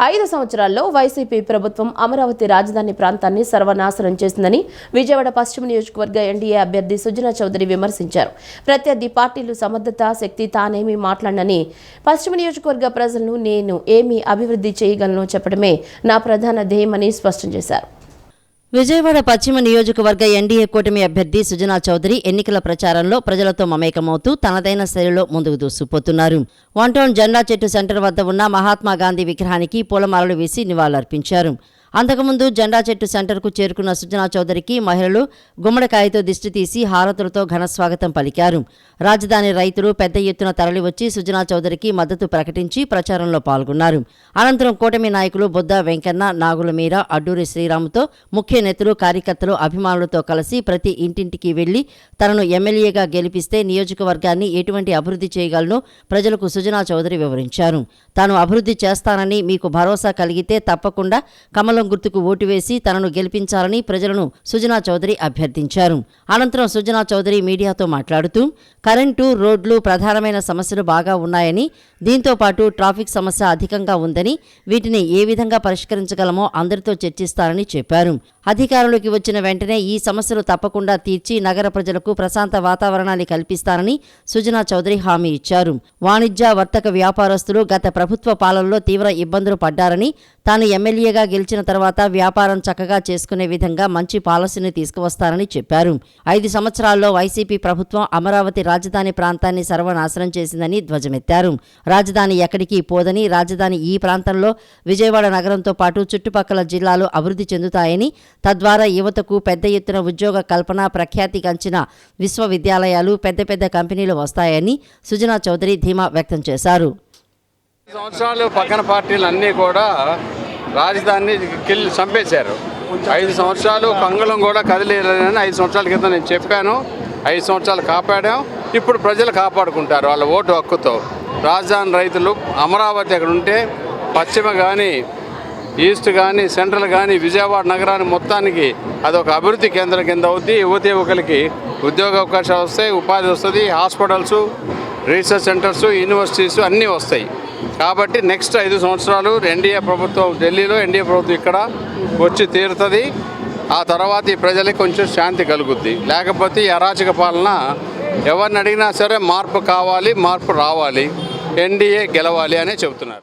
ఐదు సంవత్సరాల్లో వైసీపీ ప్రభుత్వం అమరావతి రాజధాని ప్రాంతాన్ని సర్వనాశనం చేసిందని విజయవాడ పశ్చిమ నియోజకవర్గ ఎన్డీఏ అభ్యర్థి సుజనా చౌదరి విమర్శించారు. ప్రత్యర్థి పార్టీలు సమర్థత శక్తి తానేమీ మాట్లాడనని పశ్చిమ నియోజకవర్గ ప్రజలను నేను ఏమి అభివృద్ధి చేయగలను చెప్పడమే నా ప్రధాన ధ్యేయమని స్పష్టం చేశారు. విజయవాడ పశ్చిమ నియోజకవర్గ ఎన్డీఏ కూటమి అభ్యర్థి సుజనా చౌదరి ఎన్నికల ప్రచారంలో ప్రజలతో మమేకమవుతూ తనదైన శైలిలో ముందుకు దూసుకుపోతున్నారు. వన్ టౌన్ జెండా చెట్టు సెంటర్ వద్ద ఉన్న మహాత్మా గాంధీ విగ్రహానికి పూలమాలలు వేసి నివాళులర్పించారు. అంతకుముందు జెండా చెట్టు సెంటర్కు చేరుకున్న సుజనా చౌదరికి మహిళలు గుమ్మడికాయతో దిష్టి తీసి హారతులతో ఘన స్వాగతం పలికారు. రాజధాని రైతులు పెద్ద ఎత్తున తరలివచ్చి సుజనా చౌదరికి మద్దతు ప్రకటించి ప్రచారంలో పాల్గొన్నారు. అనంతరం కూటమి నాయకులు బుద్ధ వెంకన్న నాగుల మీర అడ్డూరి శ్రీరాముతో ముఖ్య నేతలు కార్యకర్తలు అభిమానులతో కలిసి ప్రతి ఇంటింటికి వెళ్ళి తనను ఎమ్మెల్యేగా గెలిపిస్తే నియోజకవర్గాన్ని ఎటువంటి అభివృద్ధి చేయగలను ప్రజలకు సుజనా చౌదరి వివరించారు. తాను అభివృద్ధి చేస్తానని మీకు భరోసా కలిగితే తప్పకుండా కమలం గుర్తుకు ఓటు వేసి తనను గెలిపించాలని ప్రజలను సుజనా చౌదరి అభ్యర్థించారు. అనంతరం సుజనా చౌదరి మీడియాతో మాట్లాడుతూ కరెంటు రోడ్లు ప్రధానమైన సమస్యలు బాగా ఉన్నాయని దీంతో పాటు ట్రాఫిక్ సమస్య అధికంగా ఉందని వీటిని ఏ విధంగా పరిష్కరించగలమో అందరితో చర్చిస్తారని చెప్పారు. అధికారంలోకి వచ్చిన వెంటనే ఈ సమస్యలు తప్పకుండా తీర్చి నగర ప్రజలకు ప్రశాంత వాతావరణాన్ని కల్పిస్తారని సుజనా చౌదరి హామీ ఇచ్చారు. వాణిజ్య వర్తక వ్యాపారస్తులు గత ప్రభుత్వ పాలనలో తీవ్ర ఇబ్బందులు పడ్డారని తాను ఎమ్మెల్యేగా గెలిచిన తర్వాత వ్యాపారం చక్కగా చేసుకునే విధంగా మంచి పాలసీని తీసుకువస్తారని చెప్పారు. ఐదు సంవత్సరాల్లో వైసీపీ ప్రభుత్వం అమరావతి రాజధాని ప్రాంతాన్ని సర్వనాశనం చేసిందని ధ్వజమెత్తారు. రాజధాని ఎక్కడికి పోదని రాజధాని ఈ ప్రాంతంలో విజయవాడ నగరంతో పాటు చుట్టుపక్కల జిల్లాలు అభివృద్ధి చెందుతాయని తద్వారా యువతకు పెద్ద ఎత్తున ఉద్యోగ కల్పన ప్రఖ్యాతి గంచిన విశ్వవిద్యాలయాలు పెద్ద పెద్ద కంపెనీలు వస్తాయని సుజనా చౌదరి ధీమా వ్యక్తం చేశారు. సంవత్సరాలు పక్కన పార్టీలు అన్నీ కూడా రాజధానిని కిల్ చంపేశారు. ఐదు సంవత్సరాలు కంగళం కూడా కదిలేదని ఐదు సంవత్సరాల క్రితం నేను చెప్పాను. ఐదు సంవత్సరాలు కాపాడాం. ఇప్పుడు ప్రజలు కాపాడుకుంటారు వాళ్ళ ఓటు హక్కుతో. రాజధాని రైతులు అమరావతి అక్కడ ఉంటే పశ్చిమ కానీ ఈస్ట్ కానీ సెంట్రల్ కానీ విజయవాడ నగరాన్ని మొత్తానికి అదొక అభివృద్ధి కేంద్రం కింద అవుద్ది. యువతి యువకులకి ఉద్యోగ అవకాశాలు వస్తాయి ఉపాధి వస్తుంది హాస్పిటల్స్ రీసెర్చ్ సెంటర్స్ యూనివర్సిటీస్ అన్నీ వస్తాయి. కాబట్టి నెక్స్ట్ ఐదు సంవత్సరాలు ఎన్డీఏ ప్రభుత్వం ఢిల్లీలో ఎన్డీఏ ప్రభుత్వం ఇక్కడ వచ్చి తీరుతుంది. ఆ తర్వాత ఈ ప్రజలకి కొంచెం శాంతి కలుగుద్ది. లేకపోతే ఈ అరాచక పాలన ఎవరిని అడిగినా సరే మార్పు కావాలి మార్పు రావాలి. ఎన్డీఏ గెలవాలి అనే చెబుతున్నారు.